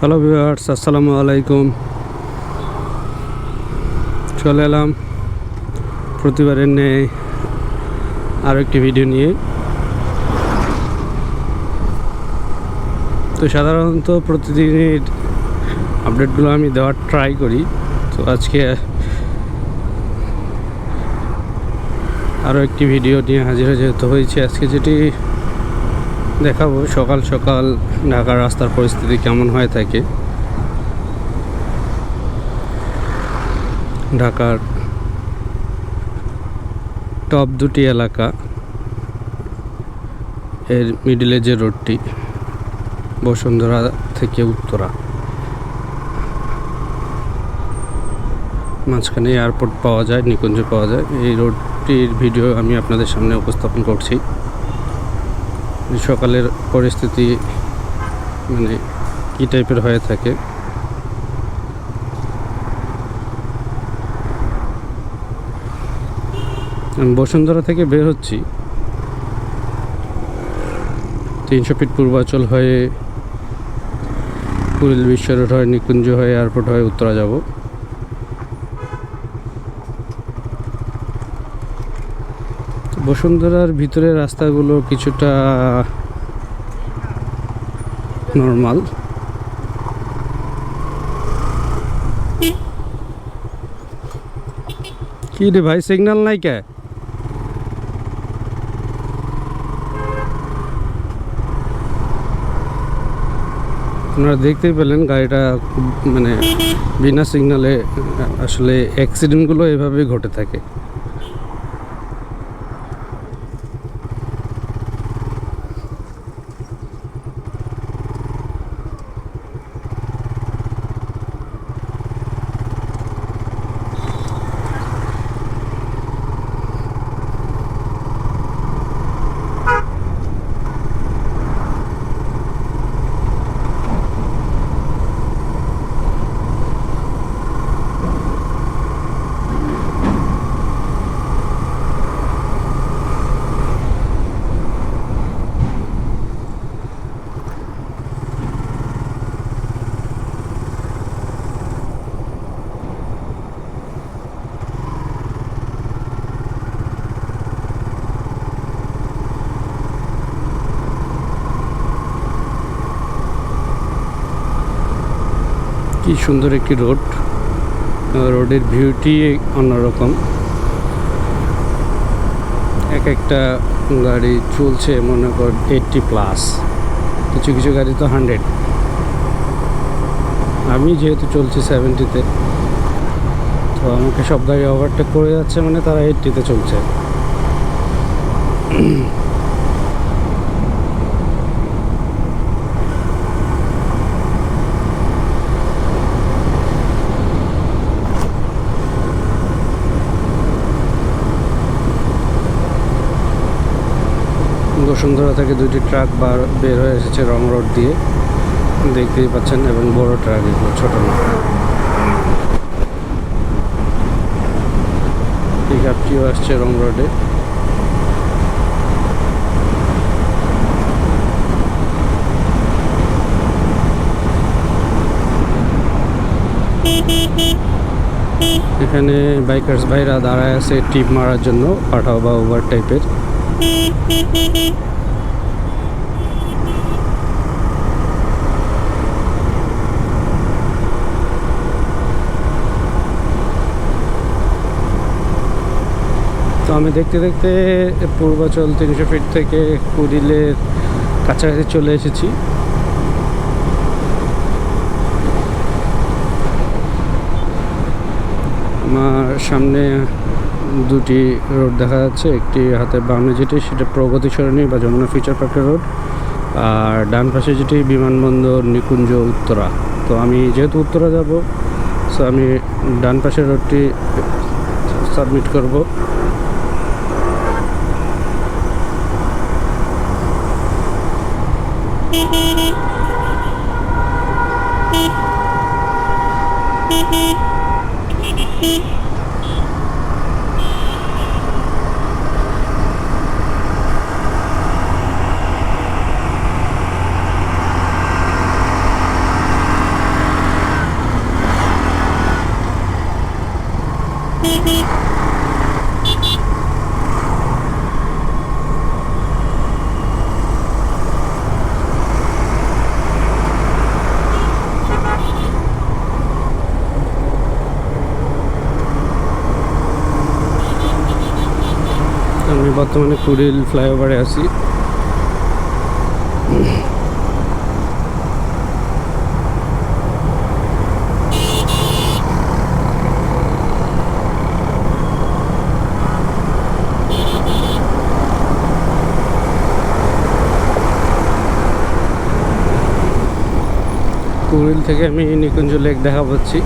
Hello viewers আসসালামু আলাইকুম চলে এলাম প্রতিবারের ন্যায় আরও একটি ভিডিও নিয়ে। তো সাধারণত প্রতিদিনের আপডেটগুলো আমি দেওয়ার ট্রাই করি। তো আজকে আরও একটি ভিডিও নিয়ে হাজির যেহেতু হয়েছে। আজকে যেটি দেখাবো, সকাল সকাল ঢাকার রাস্তার পরিস্থিতি কেমন হয়ে থাকে। ঢাকার টপ দুটি এলাকা, এর মিডিলে যে রোডটি, বসুন্ধরা থেকে উত্তরা। মাঝখানে এয়ারপোর্ট পাওয়া যায়, নিকুঞ্জ পাওয়া যায়। এই রোডটির ভিডিও আমি আপনাদের সামনে উপস্থাপন করছি। সকালের পরিস্থিতি মানে কী টাইপের হয়ে থাকে? আমি বসুন্ধরা থেকে বের হচ্ছি। তিনশো ফিট পূর্বাচল হয়ে কুড়িল বিশ্ব রোড হয়ে, নিকুঞ্জ হয়ে এয়ারপোর্ট হয়ে উত্তরা যাব। বসুন্ধরার ভিতরের রাস্তাগুলো কিছুটা নর্মাল কি রে ভাই সিগন্যাল নাই কে? আপনারা দেখতেই পেলেন গাড়িটা খুব মানে বিনা সিগনালে আসলে অ্যাক্সিডেন্টগুলো এভাবেই ঘটে থাকে। কি সুন্দর একটি রোড। রোডের ভিউটি অন্যরকম। এক একটা গাড়ি চলছে, মনে কর এইটটি প্লাস কিছু কিছু গাড়ি তো হান্ড্রেড আমি যেহেতু চলছি সেভেন্টিতে তো আমাকে সব গাড়ি ওভারটেক করে যাচ্ছে মানে তারা এইটটিতে চলছে। বসুন্ধরা থেকে দুটি ট্রাক বার, বের হয়ে এসেছে রং রোড দিয়ে। দেখতেই পাচ্ছেন, এবং বড় ট্রাক এগুলো, ছোট না। পিক আসছে রং রোডে। এখানে বাইকার্স ভাইরা দাঁড়ায় আছে টিপ মারার জন্য, পাঠাও বা ওভার টাইপের তো আমি দেখতে দেখতে পূর্বাচল তিনশো ফিট থেকে কুড়িলের কাছাকাছি চলে এসেছি। আমার সামনে দুটি রোড দেখা যাচ্ছে, একটি হাতে বামে যেটি, সেটা প্রগতি সরণি বা যমুনা ফিচার পার্কের রোড, আর ডান পাশে যেটি বিমানবন্দর নিকুঞ্জ উত্তরা। তো আমি যেহেতু উত্তরা যাব সো আমি ডান পাশের রোডটি সাবমিট করব। বর্তমানে কুড়িল ফ্লাইওভারে আছি। কুড়িল থেকে আমি নিকুঞ্জ লেক দেখা পাচ্ছি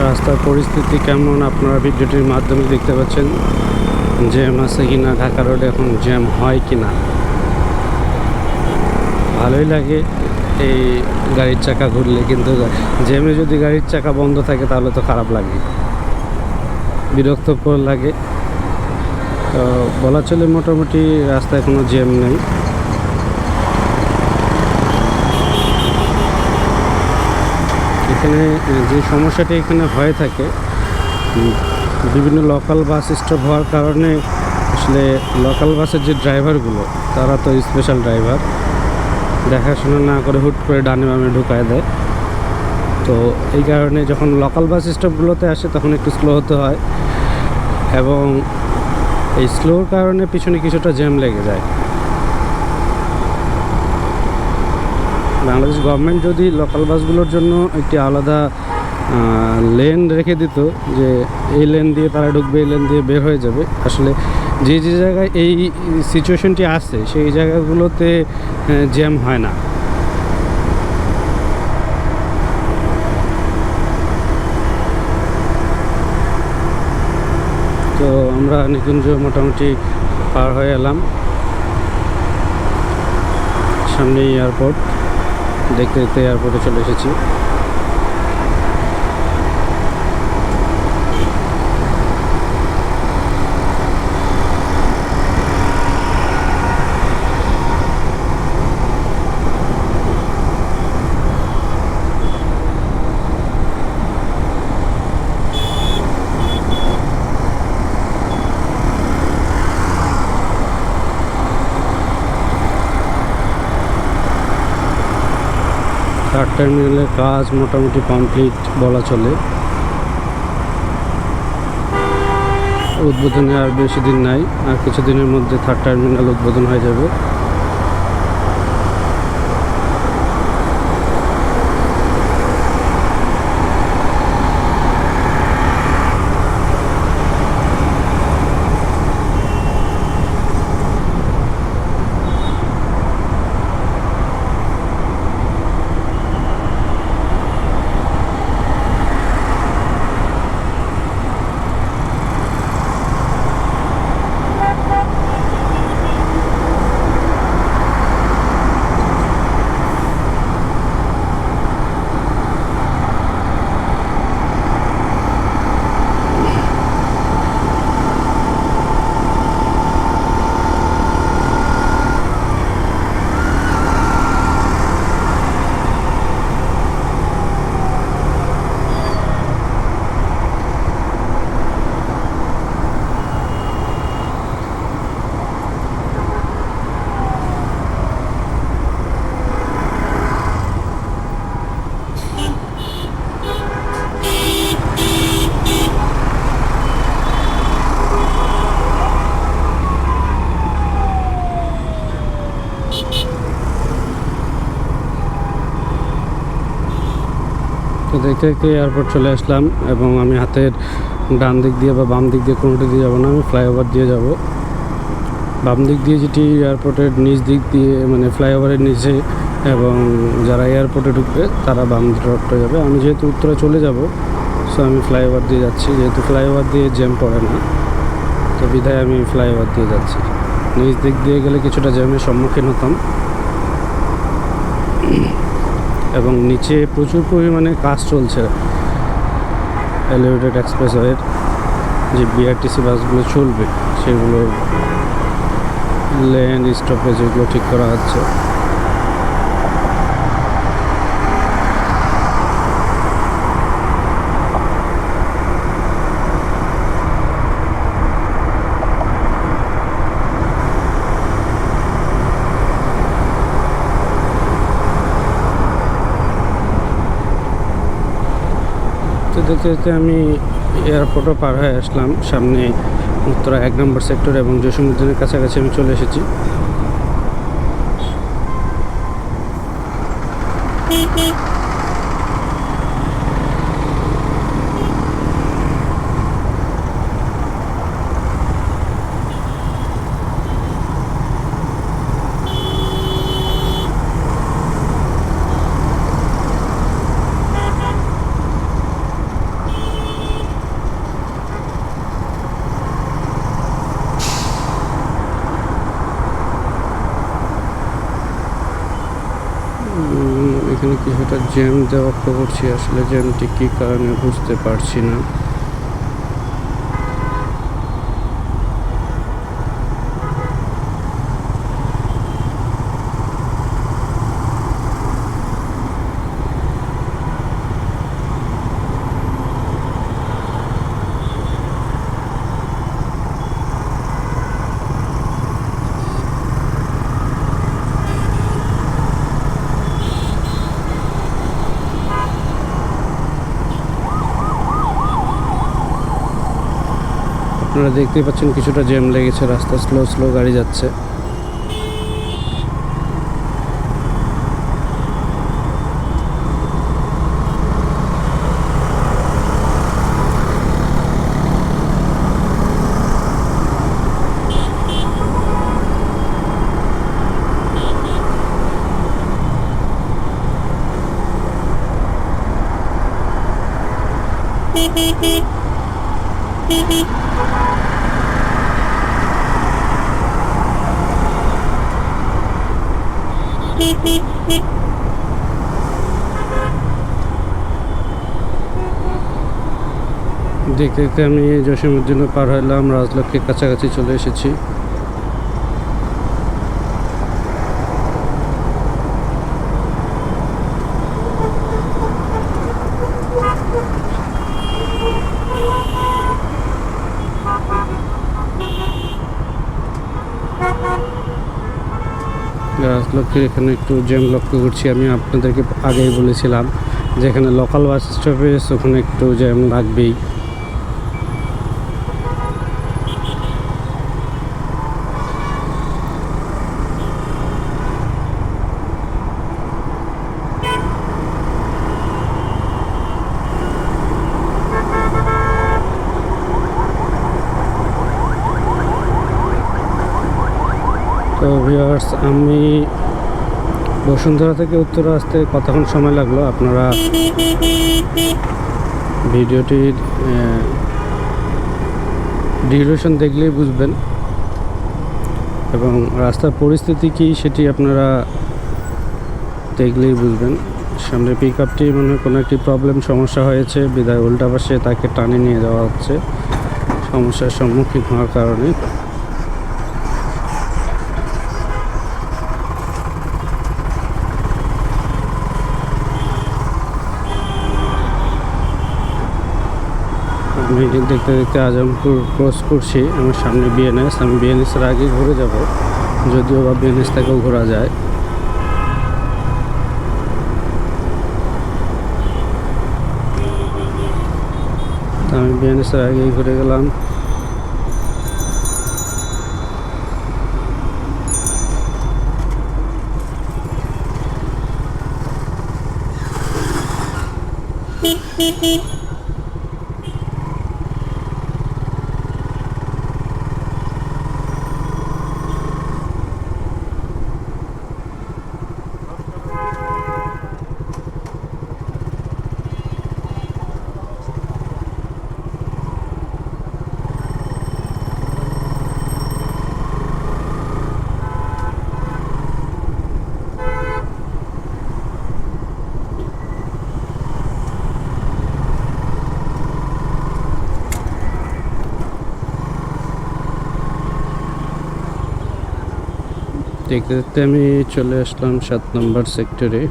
রাস্তার পরিস্থিতি কেমন আপনারা ভিডিওটির মাধ্যমে দেখতে পাচ্ছেন? জ্যাম আছে কি না ঢাকা রোডে এখন জ্যাম হয় কি না ভালোই লাগে এই গাড়ির চাকা ঘুরলে, কিন্তু জ্যামে যদি গাড়ির চাকা বন্ধ থাকে তাহলে তো খারাপ লাগে। বিরক্তকর লাগে। তো বলা চলে মোটামুটি রাস্তায় কোনো জ্যাম নেই। এখানে যে সমস্যাটি এখানে হয়ে থাকে বিভিন্ন লোকাল বাস স্টপ হওয়ার কারণে আসলে লোকাল বাসের যে ড্রাইভারগুলো তারা তো স্পেশাল ড্রাইভার দেখাশোনা না করে হুট করে ডানে বামে ঢুকায় দেয়। তো এই কারণে যখন লোকাল বাস স্টপগুলোতে আসে, তখন একটু স্লো হতে হয় এবং এই স্লোর কারণে পিছনে কিছুটা জ্যাম লেগে যায়। বাংলাদেশ গভর্নমেন্ট যদি লোকাল বাসগুলোর জন্য একটি আলাদা লেন রেখে দিত যে এই লেন দিয়ে তারা ঢুকবে, এই লেন দিয়ে বের হয়ে যাবে। আসলে যে যে জায়গায় এই সিচুয়েশনটি আছে, সেই জায়গাগুলোতে জ্যাম হয় না। তো আমরা নিকুঞ্জ মোটামুটি পার হয়ে এলাম। সামনে এয়ারপোর্ট দেখতে দেখতে এয়ারপোর্টে চলে এসেছি। টার্মিনালের কাজ মোটামুটি কমপ্লিট বলা চলে। উদ্বোধনে আর বেশি দিন নাই, আর কিছুদিনের মধ্যে থার্ড টার্মিনাল উদ্বোধন হয়ে যাবে। তো দেখতে দেখতে এয়ারপোর্ট চলে আসলাম এবং আমি হাতের ডান দিক দিয়ে বা বাম দিক দিয়ে কোনোটি দিয়ে যাব না, আমি ফ্লাইওভার দিয়ে যাব। বাম দিক দিয়ে যেটি এয়ারপোর্টের নিচ দিক দিয়ে মানে ফ্লাইওভারের নিচে এবং যারা এয়ারপোর্টে ঢুকবে তারা বাম রোডটা যাবে। আমি যেহেতু উত্তরে চলে যাব সো আমি ফ্লাইওভার দিয়ে যাচ্ছি। যেহেতু ফ্লাইওভার দিয়ে জ্যাম পড়ে না, তো বিধায় আমি ফ্লাইওভার দিয়ে যাচ্ছি। নিচ দিক দিয়ে গেলে কিছুটা জ্যামের সম্মুখীন হতাম। এবং নিচে প্রচুর পরিমাণে কাজ চলছে। এলিভেটেড এক্সপ্রেসওয়ের যে বিআরটিসি বাসগুলো চলবে সেগুলো লেন স্টপেজ এগুলো ঠিক করা হচ্ছে। তো যেতে যেতে আমি এয়ারপোর্টও পার হয়ে আসলাম। সামনে উত্তরা এক নম্বর সেক্টর এবং জসীমুদ্দিনের কাছাকাছি আমি চলে এসেছি উম, এখানে কিছুটা জ্যাম দেওয়া করছি আসলে জ্যামটি কী কারণে বুঝতে পারছি না। আপনারা দেখতেই পাচ্ছেন কিছুটা জ্যাম লেগেছে রাস্তা স্লো স্লো গাড়ি যাচ্ছে দেখতে দেখতে আমি জসীমুদ্দিনও পার হইলাম রাজলক্ষ্মীর কাছাকাছি চলে এসেছি। রাজলক্ষ্মীর এখানে একটু জ্যাম লক্ষ্য করছি আমি আপনাদেরকে আগেই বলেছিলাম যেখানে লোকাল বাস স্টপেজ ওখানে একটু জ্যাম লাগবেই তো আমি বসুন্ধরা থেকে উত্তরা আসতে কতক্ষণ সময় লাগল? আপনারা ভিডিওটির ডিউরেশন দেখলেই বুঝবেন। এবং রাস্তার পরিস্থিতি কী সেটি আপনারা দেখলেই বুঝবেন। সামনে পিক আপটি মানে কোনো একটি প্রবলেম, সমস্যা হয়েছে। বিদায় উল্টা পাশে তাকে টানে নিয়ে যাওয়া হচ্ছে। সমস্যার সম্মুখীন হওয়ার কারণে। আমি দেখতে দেখতে আজমপুর ক্রস করছি আমার সামনে বিএনএস আমি বিএনএসের আগে ঘুরে যাব যদিও বা বিএনএস থেকেও ঘোরা যায় আমি বিএনএসের আগে ঘুরে গেলাম Beep, beep, beep. দেখতে দেখতে আমি চলে আসলাম সাত নম্বর সেক্টরে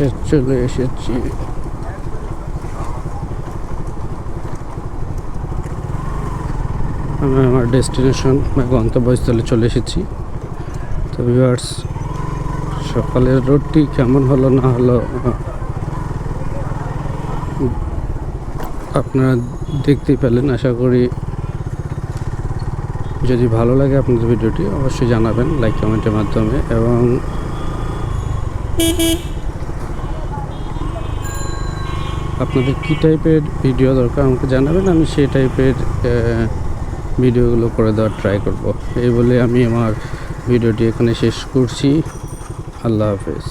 শেষে চলে এসেছি। আমি আমার ডেস্টিনেশন বা গন্তব্যস্থলে চলে এসেছি। তো ভিউয়ার্স, সকালের রোডটি কেমন হলো না হলো, আপনারা দেখতেই পেলেন। আশা করি যদি ভালো লাগে আপনাদের ভিডিওটি, অবশ্যই জানাবেন লাইক কমেন্টের মাধ্যমে এবং আপনাদের কী টাইপের ভিডিও দরকার আমাকে জানাবেন, আমি সেই টাইপের ভিডিওগুলো করে দেওয়ার ট্রাই করব। এই বলে আমি আমার ভিডিওটি এখানে শেষ করছি। আল্লাহ হাফেজ।